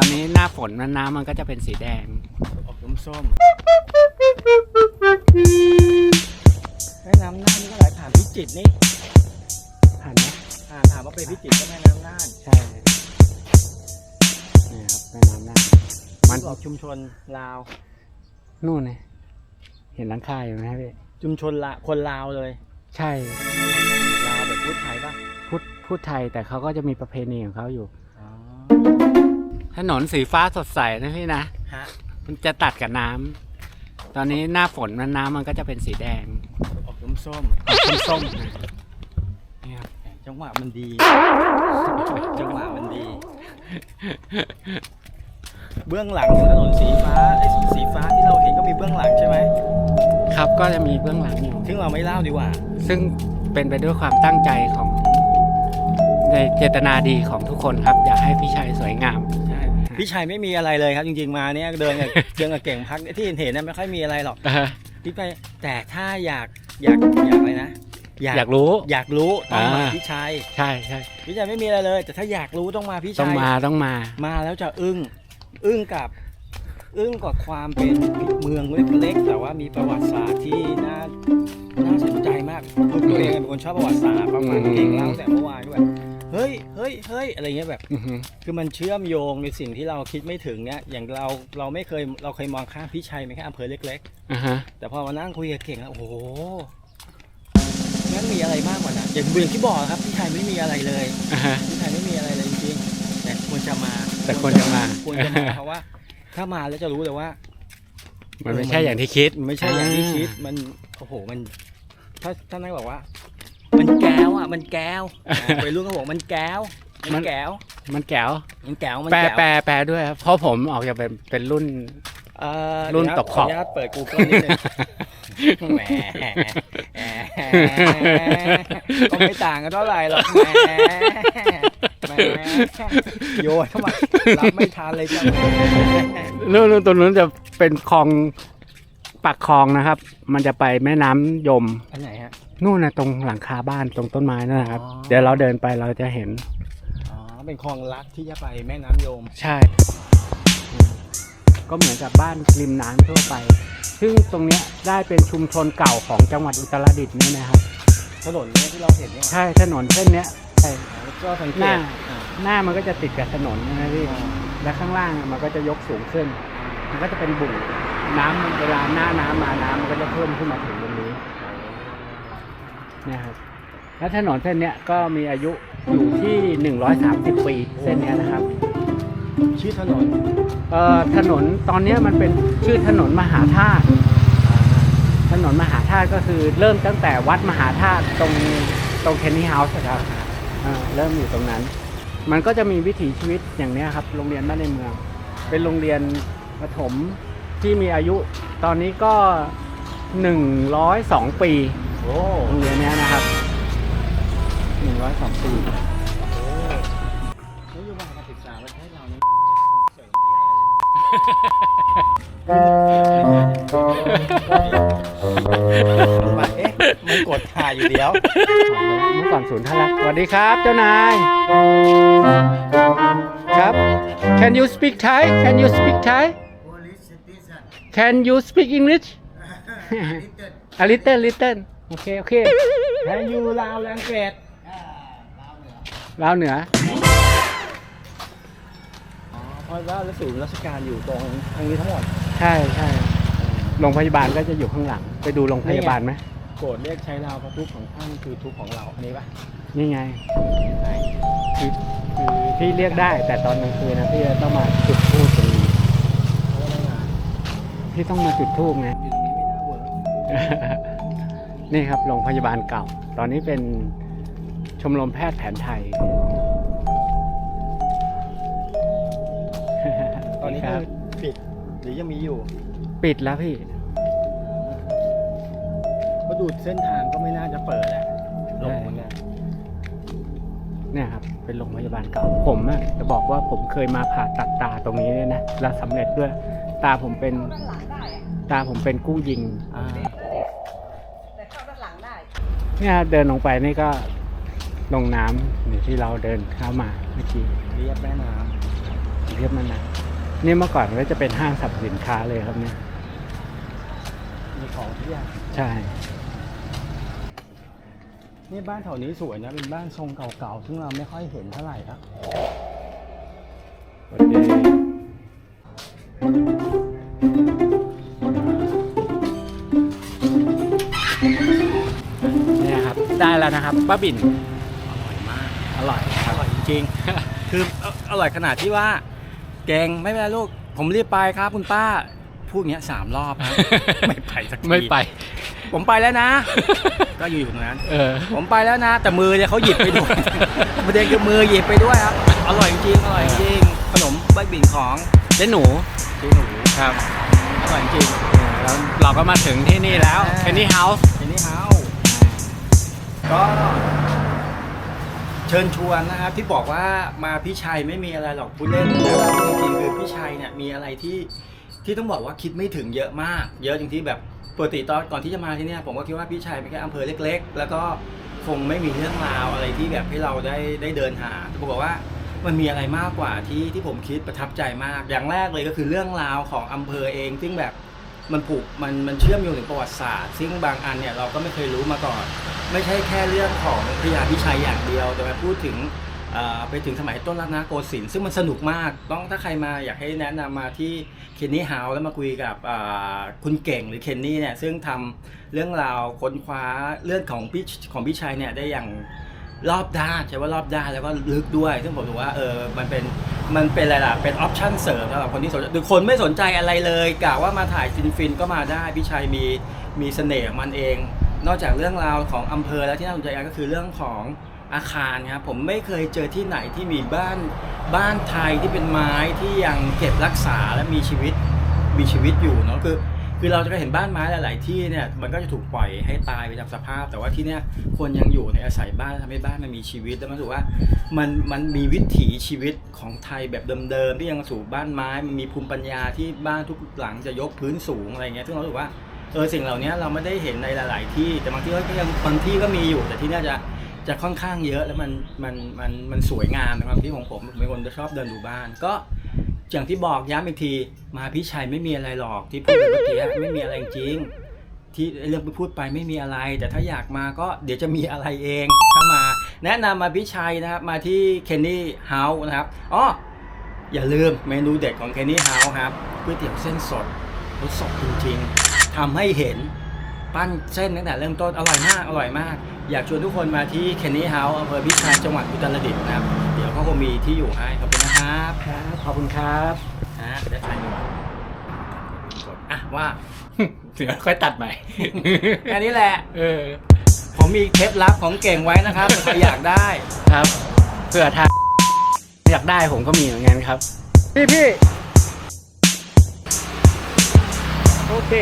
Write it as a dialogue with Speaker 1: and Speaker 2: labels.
Speaker 1: ตอนนี้หน้าฝนมันน้ำมันก็จะเป็นสีแดง
Speaker 2: ออกส้มส้มแม่น้ำน่านนี่ก็ไหลผ่านพิจิตรนี่
Speaker 1: ผ่านไหม
Speaker 2: ผ่านถามว่าไปพิจิตรก็แม่น้ำน่าน
Speaker 1: ใช่นี่ครับแม่น้ำน่านมัน
Speaker 2: ออกชุมชนลาว
Speaker 1: นู่นเลยเห็นหลังคาอยู่ไหมครับพี่
Speaker 2: ชุมชนละคนลาวเลย
Speaker 1: ใช่
Speaker 2: ลาวแบบพูดไทยปะ
Speaker 1: พูดพูดไทยแต่เขาก็จะมีประเพณีของเขาอยู่
Speaker 2: อ๋อ
Speaker 1: ถนนสีฟ้าสดใสนะพี่นะ
Speaker 2: ฮะ
Speaker 1: มันจะตัดกับน้ำตอนนี้หน้าฝนมันน้ำมันก็จะเป็นสีแดง
Speaker 2: ออกส้มส้ม
Speaker 1: ส้มๆนะนี่ครับ
Speaker 2: แหมจังหวะมันดี จังหวะมันดี เบื้องหลังของถนนสีฟ้าไอ้สีฟ้าที่เราเห็นก็มีเบื้องหลังใช่ไหม
Speaker 1: ครับก็จะมีเบื้องหลังอยู่
Speaker 2: ซึ่งเราไม่เล่าดีกว่า
Speaker 1: ซึ่งเป็นไปด้วยความตั้งใจของในเจตนาดีของทุกคนครับ อยากให้พี่ชัยสวยงาม
Speaker 2: ใช่ พี่ชัยไม่มีอะไรเลยครับ จริง ๆมาเนี่ยเดินกับ เดินกับเก่งพักที่เห็นเห็นๆนะไม่ค่อยมีอะไรหรอก
Speaker 1: เออ
Speaker 2: พี่ไปแต่ถ้าอยากอยากอยากอะไรนะ
Speaker 1: อยากรู้
Speaker 2: อยากรู้ต้องมา
Speaker 1: อ่า
Speaker 2: พี่ชัย
Speaker 1: ใช่ใช่
Speaker 2: พี่ชัยไม่มีอะไรเลย แต่ถ้าอยากรู้ต้องมาพี่
Speaker 1: ต้อง
Speaker 2: ชัย
Speaker 1: มาต้องมา
Speaker 2: มาแล้วจะอึ้งอึ้งกับ อึ้งกับความเป็นเมืองเล็กๆแต่ว่ามีประวัติศาสตร์ที่น่าน่าสนใจมากตัวเองเป็นคนชอบประวัติศาสตร์ประมาณ
Speaker 1: อืม
Speaker 2: เก่งเล่าแต่เมื่อวานก็แบบ เฮ้ยเฮ้ยเฮ้ยอะไรเงี้ยแบบ
Speaker 1: อือหือ
Speaker 2: คือมันเชื่อมโยงในสิ่งที่เราคิดไม่ถึงเนี่ยอย่างเราเราไม่เคยเราเคยมองข้ามพี่ชัยเป็นแค่อำเภอเล็ก
Speaker 1: อ่าฮะ
Speaker 2: ๆแต่พอมานั่งคุยกับเก่งแล้วโอ้โหงั้นมีอะไรมากกว่านั้นอย่างอย่างที่บอกครับพี่ชัยไม่มีอะไรเลย
Speaker 1: อ่าฮะ
Speaker 2: พี่ชัยไม่มีอะไรเลยจริงๆแต่ควรจะมา
Speaker 1: แต่ควรจะมา
Speaker 2: ควรจะมาเพราะว่า ถ้ามาแล้วจะรู้เลยว่า
Speaker 1: มันไม่ใช่อย่างที่คิด
Speaker 2: มันไม่ใช่อย่างที่คิดมันโอ้โหมัน ถ้าถ้านั่งบอกว่ามันแก้ว อะมันแก้วไปรุ่นก็บอกมันแก้วมันแก้ว
Speaker 1: มันแก้ว
Speaker 2: มันแก้วมัน
Speaker 1: แปล
Speaker 2: แก้ว
Speaker 1: แปลแปลด้วยครับเพราะผมออกจะเป็นเป็นรุ่น
Speaker 2: เอ่อ
Speaker 1: รุ่น
Speaker 2: เดี๋ยวะ
Speaker 1: ตกขอบ
Speaker 2: ขออนุญาตเปิด Google นิดนึงแหมก็ไม่ต่างกันเท่าไหร่หรอกแหมแหมโยนเข้ามารับไม่ทันเลยจัง
Speaker 1: นู่นนู่นตรงนู้นจะเป็นคลอง ปากคลองนะครับ มันจะไปแม่น้ำยม
Speaker 2: อันไหนฮะ
Speaker 1: นู่นนะตรงหลังคาบ้านตรงต้นไม้นั่นนะครับ
Speaker 2: อ๋อ
Speaker 1: เดี๋ยวเราเดินไปเราจะเห็น
Speaker 2: อ๋อ เป็นคลองลัดที่จะไปแม่น้ำโยม
Speaker 1: ใช่ ก็เหมือนกับบ้านริมน้ำทั่วไป ซึ่งตรงเนี้ยได้เป็นชุมชนเก่าของจังหวัดอุตรดิตถ์นี่นะครับ
Speaker 2: ถนนเนี่ยที่เราเห็นเนี่ย
Speaker 1: ใช่ถนนเส้นเนี้ยใช่
Speaker 2: ก็สังเก
Speaker 1: หน้า
Speaker 2: ตอ่า
Speaker 1: หน้ามันก็จะติดกับถนนนะพี่ และข้างล่างมันก็จะยกสูงขึ้น มันก็จะเป็นบุ่ง น้ำมันเวลาหน้าน้ำมาน้ำมันก็จะเพิ่มขึ้นมาถึงตรงนี้เนี่ยครับและถนนเส้นเนี้ยก็มีอายุอยู่ที่ 130 ปีเส้นเนี้ยนะครับ
Speaker 2: ชื่อถนน
Speaker 1: เอ่อถนนตอนเนี้ยมันเป็นชื่อถนนมหาธาตุถนนมหาธาตุก็คือเริ่มตั้งแต่วัดมหาธาตุตรงตรงเคนนี่เฮาส์ครับอ่าเริ่มอยู่ตรงนั้น มันก็จะมีวิถีชีวิตอย่างเนี้ยครับ โรงเรียนบ้านในเมือง เป็นโรงเรียนประถม ที่มีอายุตอนนี้ก็ 102 ปี
Speaker 2: โอ้
Speaker 1: โรงเรียนเนี้ยนะครับ 102 ปี
Speaker 2: นโยบายการศึกษาประเทศเรานี่ส่งเสริมที่อะไรเลยนะมันเอ๊ะมันกดถ่ายอยู่เดียว
Speaker 1: เมื่อก่อนศูนย์ท่ารักสวัสดีครับเจ้านาย ครับ Can you speak Thai Can you speak Thai Can you speak English A little little โอเคโอเค
Speaker 2: แลนยูลาวแลงเกรด
Speaker 1: ลาวเหนือ
Speaker 2: อ๋อเพราะว่าศูนย์ราชการอยู่ตรงทางนี้ทั้งหมด
Speaker 1: ใช่ใช่โรงพยาบาลก็จะอยู่ข้างหลัง ไปดูโรงพยาบาลไหม
Speaker 2: โกรธเรียกใช้เราเพราะทุกข์ของท่านคือทุกข์ของเราอันนี้ปะ
Speaker 1: นี่ไง
Speaker 2: ไหน
Speaker 1: คือคือพี่เรียกได้แต่ตอนกลางคืนนะพี่จะต้องมาจุดทูบตรงนี้
Speaker 2: เพราะว่าไม่มา
Speaker 1: พี่ต้องมาจุดทูบไง
Speaker 2: อยู่ตรงนี้ไม่น่าเวิร์ก
Speaker 1: นี่ครับโรงพยาบาลเก่า ตอนนี้เป็นชมรมแพทย์แผนไทย
Speaker 2: ตอนนี้
Speaker 1: ค
Speaker 2: คื
Speaker 1: รับ
Speaker 2: อปิด หรือยังมีอยู่
Speaker 1: ปิดแล้วพี่
Speaker 2: เพราะดูเส้นทางก็ไม่น่าจะเปิดแหละหลงเหมือนกัน
Speaker 1: เนี่ยครับเป็นโรงพยาบาลเก่าผมอะจะบอกว่าผมเคยมาผ่าตัดตาตรงนี้ด้วยนะและสำเร็จด้วยตาผมเป็น
Speaker 3: ด้านหลังได้อะ
Speaker 1: ตาผมเป็นกู้ยิง
Speaker 2: อ่า
Speaker 3: แต่เข้าด้านหลังได้
Speaker 1: เนี่ยเดินลงไปนี่ก็ลงน้ำนี่ที่เราเดินเข้ามาเมื่อกี้
Speaker 2: เรียบแม่น้
Speaker 1: เทียบมานานนี่เมื่อก่อนก็จะเป็นห้างสรรพสินค้าเลยครับเนี่ย
Speaker 2: มีของทุกอย่าง
Speaker 1: ใช่
Speaker 2: นี่บ้านแถวนี้สวยนะเป็นบ้านทรงเก่าๆ ซึ่งเราไม่ค่อยเห็นเท่าไหร่ครับ
Speaker 1: โอเคนี่ยครับ ได้แล้วนะครับบ้าบิน
Speaker 2: อร่อยมาก
Speaker 1: อร่อย
Speaker 2: อ
Speaker 1: ร่
Speaker 2: อยจริงๆ คืออร่อยขนาดที่ว่า แกงไม่เป็นไรลูก ผมรีบไปครับคุณป้า พูดเงี้ยสามรอบครับไม่ไปสักที
Speaker 1: ไม่ไป
Speaker 2: ผมไปแล้วนะ ก็อยู่อยู่ตรงนั้น
Speaker 1: เออ
Speaker 2: ผมไปแล้วนะ แต่มือเนี่ยเขาหยิบไปด้วยประเด็นคือมือหยิบไปด้วยครับ อร่อยจริงอร่อยจริงขนมใบบิ่งของ
Speaker 1: เจ๊หนู
Speaker 2: เจ๊หนู
Speaker 1: ครับ
Speaker 2: อร่อยจริง
Speaker 1: แล้วเราก็มาถึงที่นี่แล้ว
Speaker 2: อ่า
Speaker 1: เคนนี่เฮาส์
Speaker 2: เจนี่เฮาก็เชิญชวนนะครับที่บอกว่ามาพี่ชัยไม่มีอะไรหรอกผู้เล่นแต่ว่าจริงๆคือพี่ชัยเนี่ยมีอะไรที่ที่ต้องบอกว่าคิดไม่ถึงเยอะมาก เยอะจริงที่แบบ ปกติตอนก่อนที่จะมาที่เนี่ยผมก็คิดว่าพี่ชัยเป็นแค่อำเภอเล็ก ๆ แล้วก็คงไม่มีเรื่องราวอะไรที่แบบให้เราได้ได้เดินหาแต่ผมบอกว่ามันมีอะไรมากกว่าที่ที่ผมคิดประทับใจมาก อย่างแรกเลยก็คือเรื่องราวของอำเภอเอง ซึ่งแบบมันผูกมันมันเชื่อมโยงถึงประวัติศาสตร์ ซึ่งบางอันเนี่ยเราก็ไม่เคยรู้มาก่อน ไม่ใช่แค่เรื่องของพญาพิชัยอย่างเดียว แต่มาพูดถึง ไปถึงสมัยต้นรัตนโกสินทร์ซึ่งมันสนุกมาก ต้องถ้าใครมาอยากให้แนะนำมาที่เคนนี่ฮาวแล้วมาคุยกับคุณเก่งหรือเคนนี่เนี่ยซึ่งทำเรื่องราวค้นคว้าเรื่องของพี่ของพี่ชัยเนี่ยได้อย่างรอบด้านใช้ว่ารอบด้านแล้วก็ลึกด้วย ซึ่งผมถือว่าเออมันเป็นมันเป็นอะไรล่ะ เป็นออปชั่นเสริมสำหรับคนที่สนใจหรือคนไม่สนใจอะไรเลยกะว่ามาถ่ายฟินฟินๆก็มาได้พี่ชัยมีมีเสน่ห์ของมันเอง นอกจากเรื่องราวของอำเภอแล้วที่น่าสนใจก็คือเรื่องของ อาคารครับผมไม่เคยเจอที่ไหนที่มีบ้านบ้านไทยที่เป็นไม้ที่ยังเก็บรักษาและมีชีวิตมีชีวิตอยู่เนาะคือคือเราจะไปเห็นบ้านไม้หลาย ๆ ที่เนี่ยมันก็จะถูกปล่อยให้ตายไปตามสภาพ แต่ว่าที่เนี่ยคนยังอยู่ในอาศัยบ้านทำให้บ้านมันมีชีวิตแล้วมันรู้สึกว่ามันมันมีวิถีชีวิตของไทยแบบเดิม ๆ ที่ยังสู่บ้านไม้มันมีภูมิปัญญาที่บ้านทุกหลังจะยกพื้นสูงอะไรเงี้ยซึ่งเรารู้สึกว่าเออสิ่งเหล่านี้เราไม่ได้เห็นในหลาย ๆ ที่แต่บางที่ก็ยังบางที่ก็มีอยู่แต่ที่นี่จะ จะค่อนข้างเยอะแล้วมันมันมันมันสวยงามในความที่ของผมผมเป็นคนที่ชอบเดินดูบ้าน ก็อย่างที่บอกย้ำอีกทีมาพิชัยไม่มีอะไรหรอกที่พูดไปเมื่อกี้ไม่มีอะไรจริงที่เรื่องที่พูดไปไม่มีอะไร แต่ถ้าอยากมาก็เดี๋ยวจะมีอะไรเองถ้ามา แนะนำมาพิชัยนะครับมาที่เคนนี่เฮาส์นะครับอ๋ออย่าลืมเมนูเด็ดของเคนนี่เฮาส์ครับก๋วยเตี๋ยวเส้นสดรสสดจริงๆทำให้เห็นปั้นเส้นตั้งแต่เริ่มต้นอร่อยมากอร่อยมาก อยากชวนทุกคนมาที่เคนนี่เฮาส์อำเภอพิชัยจังหวัดอุตรดิตถ์นะครับ เดี๋ยวเขาคงมีที่อยู่ให้ขอบคุณนะครับ
Speaker 1: ครับขอบคุณครับ
Speaker 2: ฮะได้ถ่ายดีกว่าอะว่า
Speaker 1: เดี๋ยวค่อยตัดใหม่
Speaker 2: แค่นี้แหละ
Speaker 1: เออ
Speaker 2: ผมมีเคล็ดลับของเก่งไว้นะครับใครอยากได้
Speaker 1: ครับเผื่อทางอยากได้ผมก็มีเหมือนกันครับ พี่พี่โอเค